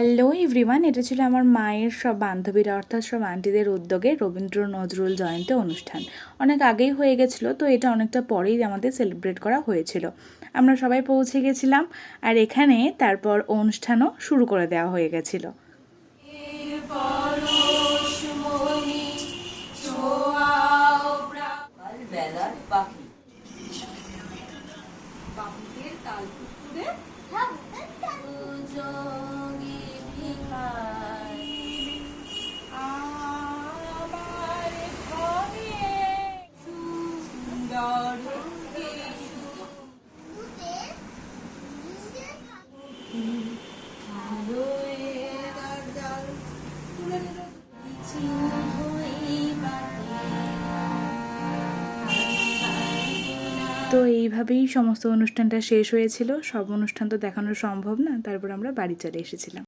Hello everyone এটা ছিল আমার মায়ের সব বান্ধবীরা, অর্থাৎ সব আন্টিদের উদ্যোগে রবীন্দ্র নজরুল জয়ন্তী অনুষ্ঠান। অনেক আগেই হয়ে গেছিল, তো এটা অনেকটা পরেই আমাদের সেলিব্রেট করা হয়েছিল। আমরা সবাই পৌঁছে গেছিলাম আর এখানে তারপর অনুষ্ঠানও শুরু করে দেওয়া হয়ে গেছিল। পাখি। তো এইভাবেই সমস্ত অনুষ্ঠানটা শেষ হয়েছিল। সব অনুষ্ঠান তো দেখানো সম্ভব না, তারপর আমরা বাড়ি চলে এসেছিলাম।